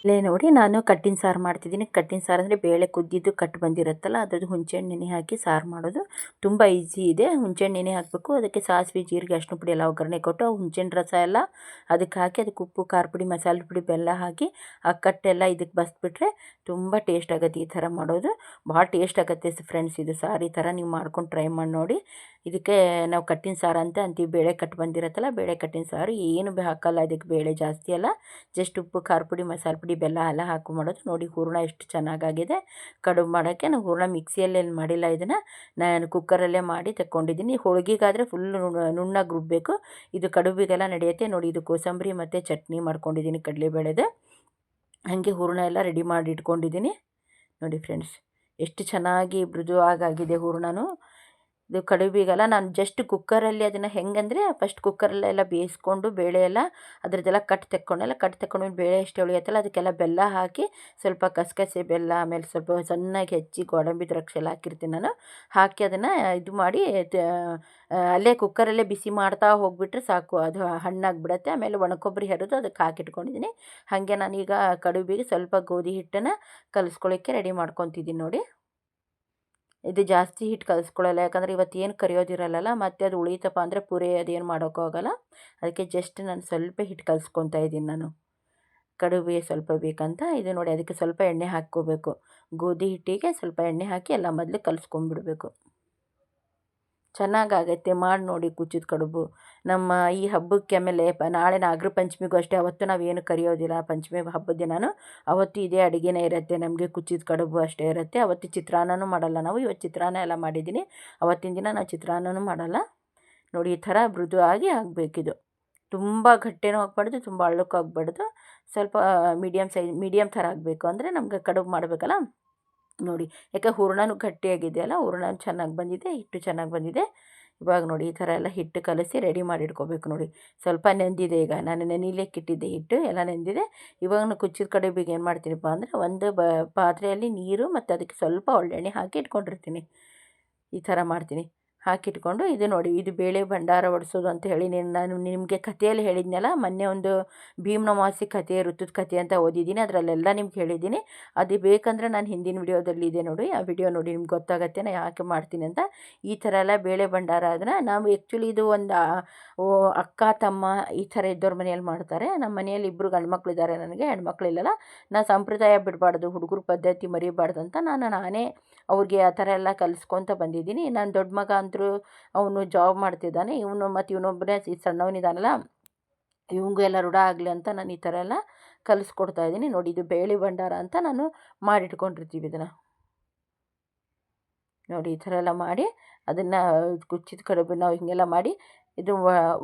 ಇಲ್ಲೇ ನೋಡಿ ನಾನು ಕಟ್ಟಿನ ಸಾರು ಮಾಡ್ತಿದ್ದೀನಿ. ಕಟ್ಟಿನ ಸಾರು ಅಂದರೆ ಬೇಳೆ ಕುದ್ದಿದ್ದು ಕಟ್ಟು ಬಂದಿರುತ್ತಲ್ಲ, ಅದರದ್ದು ಹುಣಸೆಹಣ್ಣು ಹಾಕಿ ಸಾರು ಮಾಡೋದು. ತುಂಬ ಈಸಿ ಇದೆ. ಹುಣಸೆಹಣ್ಣು ಹಾಕಬೇಕು. ಅದಕ್ಕೆ ಸಾಸಿವೆ, ಜೀರಿಗೆ ಅಷ್ಟು ಪುಡಿ ಎಲ್ಲ ಒಗ್ಗರಣೆ ಕೊಟ್ಟು ಹುಣಸೆಹಣ್ಣು ರಸ ಎಲ್ಲ ಅದಕ್ಕೆ ಹಾಕಿ ಅದಕ್ಕೆ ಉಪ್ಪು, ಖಾರ ಪುಡಿ, ಮಸಾಲೆ ಪುಡಿ ಬೆಲ್ಲ ಹಾಕಿ ಆ ಕಟ್ಟೆಲ್ಲ ಇದಕ್ಕೆ ಬಸ್ಬಿಟ್ರೆ ತುಂಬ ಟೇಸ್ಟ್ ಆಗುತ್ತೆ ಈ ಥರ ಮಾಡೋದು. ಭಾಳ ಟೇಸ್ಟ್ ಆಗುತ್ತೆ ಫ್ರೆಂಡ್ಸ್ ಇದು ಸಾರು. ಈ ಥರ ನೀವು ಮಾಡ್ಕೊಂಡು ಟ್ರೈ ಮಾಡಿ ನೋಡಿ. ಇದಕ್ಕೆ ನಾವು ಕಟ್ಟಿನ ಸಾರು ಅಂತ ಅಂತೀವಿ. ಬೇಳೆ ಕಟ್ಟು ಬಂದಿರತ್ತಲ್ಲ, ಬೇಳೆ ಕಟ್ಟಿನ ಸಾರು. ಏನು ಹಾಕಲ್ಲ ಅದಕ್ಕೆ ಬೇಳೆ ಜಾಸ್ತಿ ಅಲ್ಲ. ಜಸ್ಟ್ ಉಪ್ಪು, ಖಾರ ಪುಡಿ, ಮಸಾಲೆ ಪುಡಿ ಬೆಲ್ಲ ಎಲ್ಲ ಹಾಕಿ ಮಾಡೋದು ನೋಡಿ ಹೂರಣ ಎಷ್ಟು ಚೆನ್ನಾಗಾಗಿದೆ. ಕಡುಬು ಮಾಡೋಕ್ಕೆ ನಾನು ಹೂರ್ಣ ಮಿಕ್ಸಿಯಲ್ಲಿ ಮಾಡಿಲ್ಲ ಇದನ್ನು. ನಾನು ಕುಕ್ಕರಲ್ಲೇ ಮಾಡಿ ತಕ್ಕೊಂಡಿದ್ದೀನಿ. ಹೋಳಿಗೆಗಾದರೆ ಫುಲ್ ನುಣ್ಣಗೆ ರುಬ್ಬಬೇಕು ಇದು ಕಡುಬಿಗೆಲ್ಲ ನಡೆಯುತ್ತೆ. ನೋಡಿ ಇದು ಕೋಸಂಬರಿ ಮತ್ತು ಚಟ್ನಿ ಮಾಡ್ಕೊಂಡಿದ್ದೀನಿ ಕಡಲೆಬೇಳೆದು. ಹಾಗೆ ಹೂರ್ಣ ಎಲ್ಲ ರೆಡಿ ಮಾಡಿ ಇಟ್ಕೊಂಡಿದ್ದೀನಿ. ನೋಡಿ ಫ್ರೆಂಡ್ಸ್ ಎಷ್ಟು ಚೆನ್ನಾಗಿ ಮೃದುವಾಗಾಗಿದೆ ಹೂರಣನೂ. ಇದು ಕಡುಬಿಗೆಲ್ಲ ನಾನು ಜಸ್ಟ್ ಕುಕ್ಕರಲ್ಲಿ ಅದನ್ನು ಹೆಂಗಂದರೆ ಫಸ್ಟ್ ಕುಕ್ಕರಲ್ಲೆಲ್ಲ ಬೇಯಿಸ್ಕೊಂಡು ಬೇಳೆ ಎಲ್ಲ ಅದರದ್ದೆಲ್ಲ ಕಟ್ ತೆಕ್ಕೊಂಡೆಲ್ಲ ಕಟ್ ತೆಕ್ಕೊಂಡು ಬೇಳೆ ಎಷ್ಟು ಉಳಿಯುತ್ತಲ್ಲ ಅದಕ್ಕೆಲ್ಲ ಬೆಲ್ಲ ಹಾಕಿ ಸ್ವಲ್ಪ ಕಸಕಸೆ ಬೆಲ್ಲ, ಆಮೇಲೆ ಸ್ವಲ್ಪ ಸಣ್ಣಗೆ ಹೆಚ್ಚಿ ಗೋಡಂಬಿ ದ್ರಾಕ್ಷಿ ಎಲ್ಲ ಹಾಕಿರ್ತೀನಿ ನಾನು. ಹಾಕಿ ಅದನ್ನು ಇದು ಮಾಡಿ ಅಲ್ಲೇ ಕುಕ್ಕರಲ್ಲೇ ಬಿಸಿ ಮಾಡ್ತಾ ಹೋಗಿಬಿಟ್ರೆ ಸಾಕು. ಅದು ಹಣ್ಣಾಗಿಬಿಡತ್ತೆ. ಆಮೇಲೆ ಒಣಕೊಬ್ಬರಿ ಹರಿದು ಅದಕ್ಕೆ ಹಾಕಿಟ್ಕೊಂಡಿದ್ದೀನಿ. ಹಾಗೆ ನಾನೀಗ ಕಡುಬಿಗೆ ಸ್ವಲ್ಪ ಗೋಧಿ ಹಿಟ್ಟನ್ನು ಕಲಿಸ್ಕೊಳ್ಳೋಕ್ಕೆ ರೆಡಿ ಮಾಡ್ಕೊತಿದ್ದೀನಿ ನೋಡಿ. ಇದು ಜಾಸ್ತಿ ಹಿಟ್ಟು ಕಲಿಸ್ಕೊಳ್ಳಲ್ಲ ಯಾಕಂದರೆ ಇವತ್ತು ಏನು ಕರಿಯೋದಿರಲ್ಲ ಮತ್ತು ಅದು ಉಳಿತಪ್ಪ ಅಂದರೆ ಪೂರಿ ಅದೇನು ಮಾಡೋಕ್ಕಾಗಲ್ಲ ಅದಕ್ಕೆ ಜಸ್ಟ್ ನಾನು ಸ್ವಲ್ಪ ಹಿಟ್ಟು ಕಲಿಸ್ಕೊತಾ ಇದ್ದೀನಿ ನಾನು. ಕಡುಬಿಗೆ ಸ್ವಲ್ಪ ಬೇಕಂತ. ಇದು ನೋಡಿ, ಅದಕ್ಕೆ ಸ್ವಲ್ಪ ಎಣ್ಣೆ ಹಾಕ್ಕೋಬೇಕು. ಗೋಧಿ ಹಿಟ್ಟಿಗೆ ಸ್ವಲ್ಪ ಎಣ್ಣೆ ಹಾಕಿ ಎಲ್ಲ ಮೊದಲು ಕಲಿಸ್ಕೊಂಡ್ಬಿಡ್ಬೇಕು. ಚೆನ್ನಾಗಾಗತ್ತೆ, ಮಾಡಿ ನೋಡಿ ಕುಚ್ಚಿದ ಕಡುಬು. ನಮ್ಮ ಈ ಹಬ್ಬಕ್ಕೆ ಆಮೇಲೆ ಪ, ನಾಳೆ ನಾಗರ ಪಂಚಮಿಗೂ ಅಷ್ಟೇ, ಅವತ್ತು ನಾವೇನು ಕರಿಯೋದಿಲ್ಲ. ಪಂಚಮಿ ಹಬ್ಬದ ದಿನಾನು ಅವತ್ತು ಇದೇ ಅಡುಗೆನೇ ಇರುತ್ತೆ, ನಮಗೆ ಕುಚ್ಚಿದ ಕಡುಬು ಅಷ್ಟೇ ಇರುತ್ತೆ. ಅವತ್ತು ಚಿತ್ರಾನ್ನನೂ ಮಾಡಲ್ಲ ನಾವು ಇವತ್ತು ಚಿತ್ರಾನ್ನ ಎಲ್ಲ ಮಾಡಿದ್ದೀನಿ. ಅವತ್ತಿನ ದಿನ ನಾವು ಚಿತ್ರಾನ್ನನೂ ಮಾಡಲ್ಲ. ನೋಡಿ, ಈ ಥರ ಮೃದು ಆಗಿ ಆಗಬೇಕಿದು. ತುಂಬ ಗಟ್ಟೆನೂ ಆಗಬಾರ್ದು, ತುಂಬ ಹಳ್ಳಕ್ಕೂ ಆಗಬಾರ್ದು. ಸ್ವಲ್ಪ ಮೀಡಿಯಮ್ ಸೈಜ್ ಮೀಡಿಯಮ್ ಥರ ಆಗಬೇಕು. ಅಂದರೆ ನಮಗೆ ಕಡುಬು ಮಾಡಬೇಕಲ್ಲ? ನೋಡಿ. ಯಾಕೆ ಗಟ್ಟಿಯಾಗಿದೆ ಗಟ್ಟಿಯಾಗಿದೆಯಲ್ಲ ಹೂರಣ ಚೆನ್ನಾಗಿ ಬಂದಿದೆ, ಹಿಟ್ಟು ಚೆನ್ನಾಗಿ ಬಂದಿದೆ. ಇವಾಗ ನೋಡಿ ಈ ಥರ ಎಲ್ಲ ಹಿಟ್ಟು ಕಲಸಿ ರೆಡಿ ಮಾಡಿ ಇಟ್ಕೋಬೇಕು ನೋಡಿ. ಸ್ವಲ್ಪ ನೆಂದಿದೆ ಈಗ. ನಾನು ನೆನಿಲಿಕ್ಕೆ ಇಟ್ಟಿದ್ದೆ ಹಿಟ್ಟು, ಎಲ್ಲ ನೆಂದಿದೆ. ಇವಾಗ ನಾನು ಕುಚ್ಚಿದ ಕಡೆ ಬೀಗ ಏನು ಮಾಡ್ತೀನಪ್ಪ ಅಂದರೆ ಒಂದು ಬ, ಪಾತ್ರೆಯಲ್ಲಿ ನೀರು ಮತ್ತು ಅದಕ್ಕೆ ಸ್ವಲ್ಪ ಒಳ್ಳೆಣ್ಣೆ ಹಾಕಿ ಇಟ್ಕೊಂಡಿರ್ತೀನಿ. ಈ ಥರ ಮಾಡ್ತೀನಿ. ಹಾಕಿಟ್ಕೊಂಡು ಇದು ನೋಡಿ, ಇದು ಬೇಳೆ ಭಂಡಾರ ಒಡಿಸೋದು ಅಂತ ಹೇಳಿ ನಾನು ನಿಮಗೆ ಕಥೆಯಲ್ಲಿ ಹೇಳಿದ್ನಲ್ಲ, ಮೊನ್ನೆ ಒಂದು ಭೀಮ್ನವಾಸಿ ಕಥೆ, ಋತುದ ಕಥೆ ಅಂತ ಓದಿದ್ದೀನಿ, ಅದರಲ್ಲೆಲ್ಲ ನಿಮ್ಗೆ ಹೇಳಿದ್ದೀನಿ. ಅದು ಬೇಕಂದರೆ ನಾನು ಹಿಂದಿನ ವಿಡಿಯೋದಲ್ಲಿ ಇದೆ ನೋಡಿ, ಆ ವಿಡಿಯೋ ನೋಡಿ ನಿಮ್ಗೆ ಗೊತ್ತಾಗತ್ತೆ ನಾನು ಯಾಕೆ ಮಾಡ್ತೀನಿ ಅಂತ. ಈ ಥರ ಎಲ್ಲ ಬೇಳೆ ಭಂಡಾರ ಅದನ್ನು ನಾವು ಆ್ಯಕ್ಚುಲಿ ಇದು ಒಂದು ಅಕ್ಕ, ತಮ್ಮ ಈ ಥರ ಇದ್ದವ್ರ ಮನೆಯಲ್ಲಿ ಮಾಡ್ತಾರೆ. ನಮ್ಮ ಮನೆಯಲ್ಲಿ ಇಬ್ಬರು ಗಂಡು ಇದ್ದಾರೆ ನನಗೆ ಹೆಣ್ಮಕ್ಳಿಲ್ಲಲ್ಲ ನಾನು ಸಂಪ್ರದಾಯ ಬಿಡಬಾರ್ದು, ಹುಡುಗರು ಪದ್ಧತಿ ಮರಿಬಾರ್ದು ಅಂತ ನಾನು ನಾನೇ ಅವ್ರಿಗೆ ಆ ಥರ ಎಲ್ಲ ಕಲಿಸ್ಕೊತ ಬಂದಿದ್ದೀನಿ. ನಾನು ದೊಡ್ಡ ಮಗ ಅಂತರೂ ಅವನು ಜಾಬ್ ಮಾಡ್ತಿದ್ದಾನೆ, ಇವನು ಮತ್ತು ಇವನೊಬ್ಬನೇ ಸಣ್ಣವನಿದ್ದಾನಲ್ಲ ಇವಂಗೂ ಎಲ್ಲ ರೂಢ ಆಗಲಿ ಅಂತ ನಾನು ಈ ಥರ ಎಲ್ಲ ಕಲಿಸ್ಕೊಡ್ತಾ ಇದ್ದೀನಿ. ನೋಡಿ, ಇದು ಬೇಳೆ ಭಂಡಾರ ಅಂತ ನಾನು ಮಾಡಿಟ್ಕೊಂಡಿರ್ತೀವಿ ಇದನ್ನು. ನೋಡಿ, ಈ ಥರ ಎಲ್ಲ ಮಾಡಿ, ಅದನ್ನು ಕುಚ್ಚಿದ ಕಡುಬು ನಾವು ಹೀಗೆಲ್ಲ ಮಾಡಿ ಇದು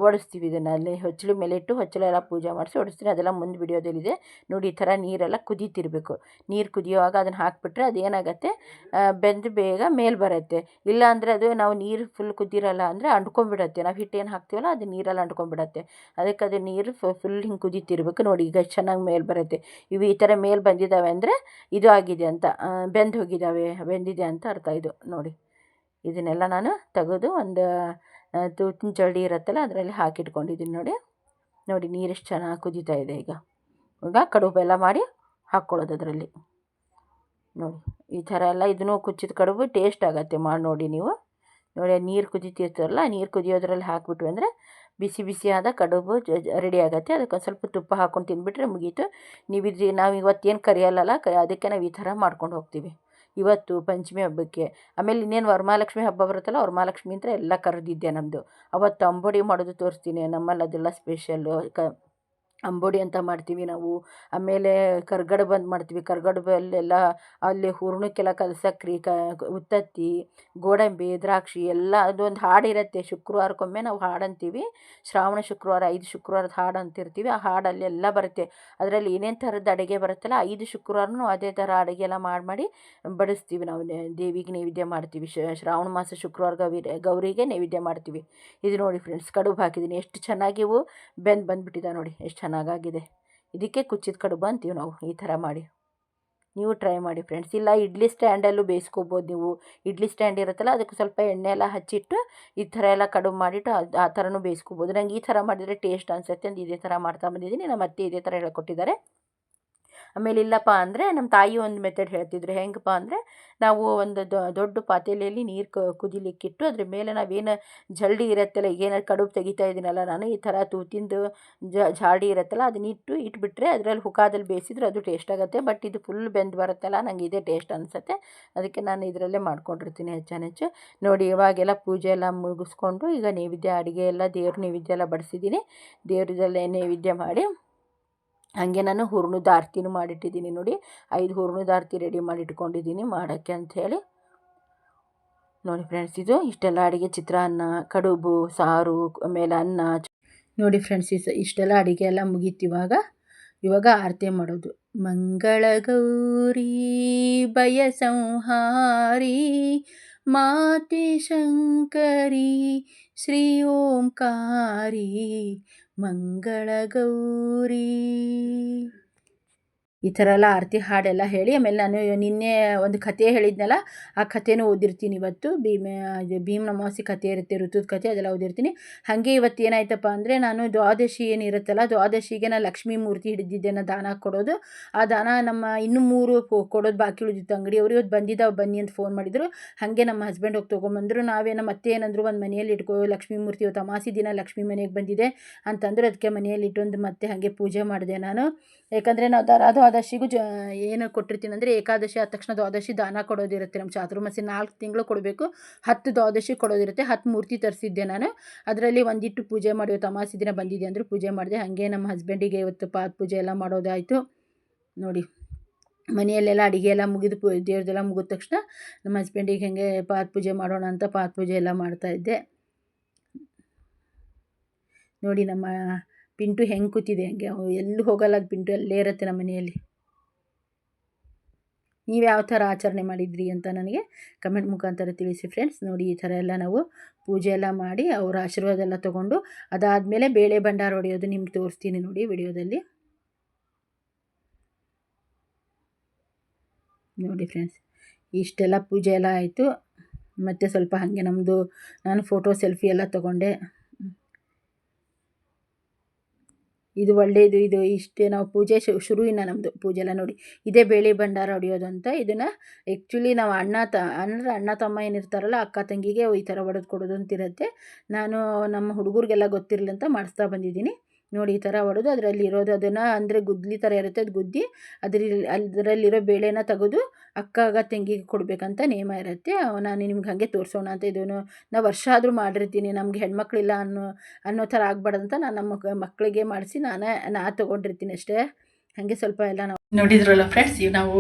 ಒಡಿಸ್ತೀವಿ ಇದನ್ನು. ಅಲ್ಲಿ ಹೊಚ್ಚಲು ಮೇಲೆ ಇಟ್ಟು ಹೊಚ್ಚಲೆಲ್ಲ ಪೂಜೆ ಮಾಡಿಸಿ ಒಡಿಸ್ತೀನಿ ಅದೆಲ್ಲ ಮುಂದೆ ಬಿಡಿಯೋದಲ್ಲಿದೆ ನೋಡಿ, ಈ ಥರ ನೀರೆಲ್ಲ ಕುದೀತಿರಬೇಕು. ನೀರು ಕುದಿಯುವಾಗ ಅದನ್ನು ಹಾಕಿಬಿಟ್ರೆ ಅದೇನಾಗುತ್ತೆ? ಬೆಂದು ಬೇಗ ಮೇಲೆ ಬರುತ್ತೆ. ಇಲ್ಲ ಅಂದರೆ ಅದು ನಾವು ನೀರು ಫುಲ್ ಕುದ್ದಿರಲ್ಲ ಅಂದರೆ ಅಂಟ್ಕೊಂಡ್ಬಿಡತ್ತೆ. ನಾವು ಹಿಟ್ಟು ಏನು ಹಾಕ್ತೀವಲ್ಲ, ಅದು ನೀರಲ್ಲಿ ಅಂಟ್ಕೊಂಡ್ಬಿಡತ್ತೆ. ಅದಕ್ಕೆ ಅದು ನೀರು ಫುಲ್ ಹಿಂಗೆ ಕುದೀತಿರ್ಬೇಕು. ನೋಡಿ, ಈಗ ಚೆನ್ನಾಗಿ ಮೇಲೆ ಬರುತ್ತೆ. ಇವು ಈ ಥರ ಮೇಲೆ ಬಂದಿದ್ದಾವೆ ಅಂದರೆ ಇದು ಆಗಿದೆ ಅಂತ. ಬೆಂದು ಹೋಗಿದ್ದಾವೆ ಬೆಂದಿದೆ ಅಂತ ಅರ್ಥ ಇದು. ನೋಡಿ, ಇದನ್ನೆಲ್ಲ ನಾನು ತೆಗೆದು ಒಂದು ತೂತಿನ ಜರಡಿ ಇರುತ್ತಲ್ಲ, ಅದರಲ್ಲಿ ಹಾಕಿಟ್ಕೊಂಡಿದ್ದೀನಿ ನೋಡಿ. ನೋಡಿ ನೀರೆಷ್ಟು ಚೆನ್ನಾಗಿ ಕುದೀತಾ ಇದೆ ಈಗ. ಈಗ ಕಡುಬು ಎಲ್ಲ ಮಾಡಿ ಹಾಕ್ಕೊಳ್ಳೋದು ಅದರಲ್ಲಿ. ನೋಡಿ, ಈ ಥರ ಎಲ್ಲ ಇದನ್ನು ಕುಚ್ಚಿದ ಕಡುಬು ಟೇಸ್ಟ್ ಆಗುತ್ತೆ ಮಾಡಿ ನೋಡಿ ನೀವು. ನೋಡಿ ನೀರು ಕುದೀತಿರ್ತಲ್ಲ ನೀರು ಕುದಿಯೋದ್ರಲ್ಲಿ ಹಾಕ್ಬಿಟ್ವಿ ಅಂದರೆ ಬಿಸಿ ಬಿಸಿಯಾದ ಕಡುಬು ರೆಡಿ ಆಗುತ್ತೆ. ಅದಕ್ಕೆ ಸ್ವಲ್ಪ ತುಪ್ಪ ಹಾಕ್ಕೊಂಡು ತಿಂದುಬಿಟ್ರೆ ಮುಗೀತು. ನೀವು ಇದು ನಾವು ಇವತ್ತೇನು ಕರಿಯಲ್ಲಲ್ಲ ಅದಕ್ಕೆ ನಾವು ಈ ಥರ ಮಾಡ್ಕೊಂಡು ಹೋಗ್ತೀವಿ. ಇವತ್ತು ಪಂಚಮಿ ಹಬ್ಬಕ್ಕೆ. ಆಮೇಲೆ ಇನ್ನೇನು ವರಮಹಾಲಕ್ಷ್ಮಿ ಹಬ್ಬ ಬರುತ್ತಲ್ಲ, ವರಮಹಾಲಕ್ಷ್ಮಿ ಅಂತ ಎಲ್ಲ ಕರೆದಿದ್ದೆ ನಮ್ಮದು ಅವತ್ತು ಅಂಬೊಡಿ ಮಾಡೋದು ತೋರಿಸ್ತೀನಿ, ನಮ್ಮಲ್ಲಿ ಅದೆಲ್ಲ ಸ್ಪೆಷಲ್ಲು ಕ ಅಂಬೋಡಿ ಅಂತ ಮಾಡ್ತೀವಿ ನಾವು. ಆಮೇಲೆ ಕರ್ಗಡ್ಬು ಅಂತ ಮಾಡ್ತೀವಿ. ಕರ್ಗಡಬಲ್ಲೆಲ್ಲ ಅಲ್ಲಿ ಹೂರ್ಣಕ್ಕೆಲ್ಲ ಕಲ್ಸಕ್ರಿ, ಕ, ಉತ್ತತ್ತಿ, ಗೋಡಂಬಿ, ದ್ರಾಕ್ಷಿ ಎಲ್ಲ ಅದೊಂದು ಹಾಡಿರುತ್ತೆ ಶುಕ್ರವಾರಕ್ಕೊಮ್ಮೆ ನಾವು ಹಾಡಂತೀವಿ ಶ್ರಾವಣ ಶುಕ್ರವಾರ ಐದು ಶುಕ್ರವಾರದ ಹಾಡು ಅಂತಿರ್ತೀವಿ. ಆ ಹಾಡಲ್ಲಿ ಎಲ್ಲ ಬರುತ್ತೆ. ಅದರಲ್ಲಿ ಏನೇನು ಥರದ ಅಡುಗೆ ಬರುತ್ತಲ್ಲ ಐದು ಶುಕ್ರವಾರನು ಅದೇ ಥರ ಅಡುಗೆ ಎಲ್ಲ ಮಾಡಿ ಮಾಡಿ ಬಡಿಸ್ತೀವಿ ನಾವು. ದೇವಿಗೆ ನೈವೇದ್ಯ ಮಾಡ್ತೀವಿ. ಶ್ರಾವಣ ಮಾಸ ಶುಕ್ರವಾರ ಗೌರಿ ಗೌರಿಗೆ ನೈವೇದ್ಯ ಮಾಡ್ತೀವಿ. ಇದು ನೋಡಿ ಫ್ರೆಂಡ್ಸ್ ಕಡುಬು ಹಾಕಿದ್ದೀನಿ. ಎಷ್ಟು ಚೆನ್ನಾಗಿ ಇವು ಬೆಂದು ಬಂದುಬಿಟ್ಟಿದೆ ನೋಡಿ. ಎಷ್ಟು ಚೆನ್ನಾಗಾಗಿದೆ. ಇದಕ್ಕೆ ಕುಚ್ಚಿದ ಕಡುಬು ಅಂತೀವಿ ನಾವು, ಈ ಥರ ಮಾಡಿ. ನೀವು ಟ್ರೈ ಮಾಡಿ ಫ್ರೆಂಡ್ಸ್ ಇಲ್ಲ, ಇಡ್ಲಿ ಸ್ಟ್ಯಾಂಡಲ್ಲೂ ಬೇಯಿಸ್ಕೋಬೋದು ನೀವು. ಇಡ್ಲಿ ಸ್ಟ್ಯಾಂಡ್ ಇರುತ್ತಲ್ಲ, ಅದಕ್ಕೆ ಸ್ವಲ್ಪ ಎಣ್ಣೆ ಎಲ್ಲ ಹಚ್ಚಿಟ್ಟು, ಈ ಥರ ಎಲ್ಲ ಕಡುಬು ಮಾಡಿಟ್ಟು, ಅದು, ಆ ಥರನೂ ಬೇಯಿಸ್ಕೋಬೋದು. ನಂಗೆ ಈ ಥರ ಮಾಡಿದರೆ ಟೇಸ್ಟ್ ಅನಿಸುತ್ತೆ ಅಂತ ಇದೇ ಥರ ಮಾಡ್ತಾ ಬಂದಿದ್ದೀನಿ. ನಮ್ಮ ಅತ್ತೆ ಇದೇ ಥರ ಹೇಳ್ಕೊಟ್ಟಿದ್ದಾರೆ. ಆಮೇಲೆ ಇಲ್ಲಪ್ಪ ಅಂದರೆ ನಮ್ಮ ತಾಯಿ ಒಂದು ಮೆಥಡ್ ಹೇಳ್ತಿದ್ರು. ಹೆಂಗಪ್ಪ ಅಂದರೆ ನಾವು ಒಂದು ದೊಡ್ಡ ಪಾತ್ರೆಯಲ್ಲಿ ನೀರು ಕುದಿಲಿಕ್ಕಿಟ್ಟು ಅದ್ರ ಮೇಲೆ ನಾವೇನು ಜಲ್ಡಿ ಇರತ್ತಲ್ಲ ಏನಾರು ಕಡುಬು ತೆಗಿತಾ ಇದ್ದೀನಲ್ಲ ನಾನು ಈ ಥರ ತೂತಿಂದು ಜಾಡಿ ಇರುತ್ತಲ್ಲ, ಅದನ್ನ ಇಟ್ಟು ಇಟ್ಬಿಟ್ರೆ ಅದರಲ್ಲಿ ಹುಕಾದಲ್ಲಿ ಬೇಯಿಸಿದ್ರೆ ಅದು ಟೇಸ್ಟ್ ಆಗುತ್ತೆ. ಬಟ್ ಇದು ಫುಲ್ ಬೆಂದು ಬರುತ್ತಲ್ಲ, ನಂಗೆ ಇದೇ ಟೇಸ್ಟ್ ಅನಿಸುತ್ತೆ. ಅದಕ್ಕೆ ನಾನು ಇದರಲ್ಲೇ ಮಾಡ್ಕೊಂಡಿರ್ತೀನಿ ಹೆಚ್ಚಾನೆಚ್ಚು ನೋಡಿ, ಇವಾಗೆಲ್ಲ ಪೂಜೆ ಎಲ್ಲ ಮುಗಿಸ್ಕೊಂಡು ಈಗ ನೈವೇದ್ಯ, ಅಡುಗೆ ಎಲ್ಲ ದೇವ್ರ ನೈವೇದ್ಯ ಎಲ್ಲ ಬಡಿಸಿದ್ದೀನಿ. ದೇವ್ರದಲ್ಲೇ ನೈವೇದ್ಯ ಮಾಡಿ ಹಾಗೆ ನಾನು ಹೂರ್ಣದ ಆರತಿನೂ ಮಾಡಿಟ್ಟಿದ್ದೀನಿ ನೋಡಿ. ಐದು ಹೂರ್ಣದ ಆರತಿ ರೆಡಿ ಮಾಡಿ ಇಟ್ಕೊಂಡಿದ್ದೀನಿ ಮಾಡೋಕ್ಕೆ ಅಂಥೇಳಿ. ನೋಡಿ ಫ್ರೆಂಡ್ಸ್ ಇದು ಇಷ್ಟೆಲ್ಲ ಅಡುಗೆ ಚಿತ್ರಾನ್ನ ಕಡುಬು, ಸಾರು, ಆಮೇಲೆ ಅನ್ನ. ನೋಡಿ ಫ್ರೆಂಡ್ಸ್ ಇಷ್ಟೆಲ್ಲ ಅಡುಗೆ ಎಲ್ಲ ಮುಗೀತು ಇವಾಗ. ಇವಾಗ ಆರತಿ ಮಾಡೋದು. ಮಂಗಳ ಗೌರಿ ಭಯ ಸಂಹಾರಿ ಮಾತೆ ಶಂಕರಿ, ಶ್ರೀ ಓಂಕಾರಿ ಮಂಗಳ ಗೌರಿ. ಈ ಥರ ಎಲ್ಲ ಆರತಿ ಹಾಡೆಲ್ಲ ಹೇಳಿ, ಆಮೇಲೆ ನಾನು ನಿನ್ನೆ ಒಂದು ಕಥೆ ಹೇಳಿದ್ನಲ್ಲ, ಆ ಕಥೆನೂ ಓದಿರ್ತೀನಿ ಇವತ್ತು. ಭೀಮ, ಇದು ಭೀಮನ ಅಮಾವಾಸ್ಯೆ ಕಥೆ ಇರುತ್ತೆ, ಋತುದ ಕತೆ ಅದೆಲ್ಲ ಓದಿರ್ತೀನಿ. ಹಾಗೆ ಇವತ್ತು ಏನಾಯ್ತಪ್ಪ ಅಂದರೆ, ನಾನು ದ್ವಾದಶಿ ಏನಿರುತ್ತಲ್ಲ, ದ್ವಾದಶಿಗೆ ನಾನು ಲಕ್ಷ್ಮೀ ಮೂರ್ತಿ ಹಿಡಿದಿದ್ದೆ ನಾನು ದಾನ ಕೊಡೋದು. ಆ ದಾನ ನಮ್ಮ ಇನ್ನೂ ಮೂರು ಕೊಡೋದು ಬಾಕಿ ಉಳಿದಿತ್ತು ಅಂಗಡಿಯವರು ಇವತ್ತು ಬಂದಿದ್ದಾವೆ ಬನ್ನಿ ಅಂತ ಫೋನ್ ಮಾಡಿದರು. ಹಾಗೆ ನಮ್ಮ ಹಸ್ಬೆಂಡ್ ಹೋಗಿ ತೊಗೊಂಬಂದರು. ನಾವೇ ನಮ್ಮ ಅತ್ತೆ ಏನಂದ್ರು ಒಂದು ಮನೆಯಲ್ಲಿ ಇಟ್ಕೋ, ಲಕ್ಷ್ಮೀ ಮೂರ್ತಿ ಇವತ್ತು ಅಮಾಸಿ ದಿನ ಲಕ್ಷ್ಮೀ ಮನೆಗೆ ಬಂದಿದೆ ಅಂತಂದ್ರೆ, ಅದಕ್ಕೆ ಮನೆಯಲ್ಲಿ ಇಟ್ಟೊಂದು ಮತ್ತೆ ಹಾಗೆ ಪೂಜೆ ಮಾಡಿದೆ ನಾನು. ಯಾಕಂದರೆ ನಾವು ದರ ದ್ವಾದಶಿಗೂ ಜ, ಏನು ಕೊಟ್ಟಿರ್ತೀನಿ ಅಂದರೆ ಏಕಾದಶಿ ಆದ ತಕ್ಷಣ ದ್ವಾದಶಿ ದಾನ ಕೊಡೋದಿರುತ್ತೆ ನಮ್ಮ ಚಾತುರ್ಮಾಸಿ ನಾಲ್ಕು ತಿಂಗಳು ಕೊಡಬೇಕು. ಹತ್ತು ದ್ವಾದಶಿ ಕೊಡೋದಿರುತ್ತೆ. ಹತ್ತು ಮೂರ್ತಿ ತರಿಸಿದ್ದೆ ನಾನು. ಅದರಲ್ಲಿ ಒಂದಿಟ್ಟು ಪೂಜೆ ಮಾಡಿ ತಮಾಸಿ ದಿನ ಬಂದಿದೆ ಅಂದರೆ ಪೂಜೆ ಮಾಡಿದೆ. ಹಾಗೆ ನಮ್ಮ ಹಸ್ಬೆಂಡಿಗೆ ಇವತ್ತು ಪಾದ ಪೂಜೆ ಎಲ್ಲ ಮಾಡೋದಾಯಿತು. ನೋಡಿ, ಮನೆಯಲ್ಲೆಲ್ಲ ಅಡುಗೆ ಎಲ್ಲ ಮುಗಿದು ಪೂ, ದೇವ್ರದ್ದೆಲ್ಲ ಮುಗಿದ ತಕ್ಷಣ ನಮ್ಮ ಹಸ್ಬೆಂಡಿಗೆ ಹಾಗೆ ಪಾದ ಪೂಜೆ ಮಾಡೋಣ ಅಂತ ಪಾದ ಪೂಜೆ ಎಲ್ಲ ಮಾಡ್ತಾಯಿದ್ದೆ ನೋಡಿ ನಮ್ಮ ಪಿಂಟು ಹೆಂಗೆ ಕೂತಿದೆ. ಹಂಗೆ, ಎಲ್ಲೂ ಹೋಗಲ್ಲ ಅದು ಪಿಂಟು. ಅಲ್ಲೇ ಇರುತ್ತೆ ನಮ್ಮ ಮನೆಯಲ್ಲಿ. ನೀವು ಯಾವ ಥರ ಆಚರಣೆ ಮಾಡಿದ್ರಿ ಅಂತ ನನಗೆ ಕಮೆಂಟ್ ಮುಖಾಂತರ ತಿಳಿಸಿ ಫ್ರೆಂಡ್ಸ್ ನೋಡಿ, ಈ ಥರ ಎಲ್ಲ ನಾವು ಪೂಜೆ ಎಲ್ಲ ಮಾಡಿ ಅವರ ಆಶೀರ್ವಾದ ಎಲ್ಲ ತೊಗೊಂಡು ಅದಾದಮೇಲೆ ಬೇಳೆ ಭಂಡಾರ ಹೊಡೆಯೋದು ನಿಮ್ಗೆ ತೋರಿಸ್ತೀನಿ ನೋಡಿ ವಿಡಿಯೋದಲ್ಲಿ. ನೋಡಿ ಫ್ರೆಂಡ್ಸ್ ಇಷ್ಟೆಲ್ಲ ಪೂಜೆ ಎಲ್ಲ ಆಯಿತು. ಮತ್ತು ಸ್ವಲ್ಪ ಹಾಗೆ ನಮ್ಮದು ನಾನು ಫೋಟೋ ಸೆಲ್ಫಿ ಎಲ್ಲ ತೊಗೊಂಡೆ. ಇದು ಒಳ್ಳೆಯದು ಇದು ಇಷ್ಟೇ. ನಾವು ಪೂಜೆ ಶುರುವಿನ ನಮ್ಮದು ಪೂಜೆ ಎಲ್ಲ ನೋಡಿ. ಇದೇ ಬೇಳೆ ಭಂಡಾರ ಹೊಡೆಯೋದು ಅಂತ ಇದನ್ನು ಆ್ಯಕ್ಚುಲಿ ನಾವು ಅಣ್ಣ ತ, ಅಂದರೆ ಅಣ್ಣ ತಮ್ಮ ಏನಿರ್ತಾರಲ್ಲ, ಅಕ್ಕ ತಂಗಿಗೆ ಈ ಥರ ಒಡೆದು ಕೊಡೋದು ಅಂತಿರುತ್ತೆ ನಾನು ನಮ್ಮ ಹುಡುಗರಿಗೆಲ್ಲ ಗೊತ್ತಿರಲಿ ಅಂತ ಮಾಡಿಸ್ತಾ ಬಂದಿದ್ದೀನಿ. ನೋಡಿ ಈ ಥರ ಹೊಡೆದು ಅದರಲ್ಲಿ ಇರೋದು ಅದನ್ನು ಅಂದರೆ ಗುದ್ಲಿ ಥರ ಇರುತ್ತೆ. ಅದು ಗುದ್ದಿ ಅದರಲ್ಲಿ ಅದರಲ್ಲಿರೋ ಬೇಳೆನ ತೆಗೆದು ಅಕ್ಕಗ ತೆಂಗಿಗೆ ಕೊಡಬೇಕಂತ ನಿಯಮ ಇರುತ್ತೆ. ನಾನು ನಿಮ್ಗೆ ಹಾಗೆ ತೋರಿಸೋಣ ಅಂತ ಇದನ್ನು ನಾವು ವರ್ಷ ಆದರೂ ಮಾಡಿರ್ತೀನಿ, ನಮಗೆ ಹೆಣ್ಮಕ್ಳಿಲ್ಲ ಅನ್ನೋ ಅನ್ನೋ ಥರ ಆಗ್ಬಾರ್ದಂತ ನಾನು ನಮ್ಮ ಮಕ್ಕಳಿಗೆ ಮಾಡಿಸಿ ನಾನೇ, ನಾ ತೊಗೊಂಡಿರ್ತೀನಿ ಅಷ್ಟೇ. ಹಾಗೆ ಸ್ವಲ್ಪ ಎಲ್ಲ ನಾವು ನೋಡಿದ್ರಲ್ಲ ಫ್ರೆಂಡ್ಸ್ ಇವು ನಾವು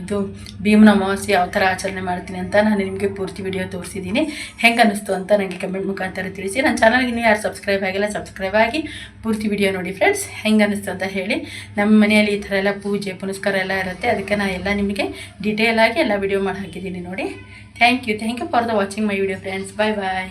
ಇದು ಭೀಮನ ಅಮಾವಾಸ್ಯೆ ಯಾವ ಥರ ಆಚರಣೆ ಮಾಡ್ತೀನಿ ಅಂತ ನಾನು ನಿಮಗೆ ಪೂರ್ತಿ ವಿಡಿಯೋ ತೋರಿಸಿದ್ದೀನಿ. ಹೆಂಗೆ ಅನ್ನಿಸ್ತು ಅಂತ ನನಗೆ ಕಮೆಂಟ್ ಮುಖಾಂತರ ತಿಳಿಸಿ. ನನ್ನ ಚಾನಲ್ಗೆ ನೀವು ಯಾರು ಸಬ್ಸ್ಕ್ರೈಬ್ ಆಗಿಲ್ಲ ಸಬ್ಸ್ಕ್ರೈಬ್ ಆಗಿ ಪೂರ್ತಿ ವಿಡಿಯೋ ನೋಡಿ ಫ್ರೆಂಡ್ಸ್ ಹೆಂಗೆ ಅನ್ನಿಸ್ತು ಅಂತ ಹೇಳಿ. ನಮ್ಮ ಮನೆಯಲ್ಲಿ ಈ ಥರ ಎಲ್ಲ ಪೂಜೆ, ಪುನಸ್ಕಾರ ಎಲ್ಲ ಇರುತ್ತೆ. ಅದಕ್ಕೆ ನಾನು ಎಲ್ಲ ನಿಮಗೆ ಡೀಟೇಲ್ ಆಗಿ ಎಲ್ಲ ವಿಡಿಯೋ ಮಾಡಿ ಹಾಕಿದ್ದೀನಿ ನೋಡಿ. Thank you thank you for the watching my video friends bye bye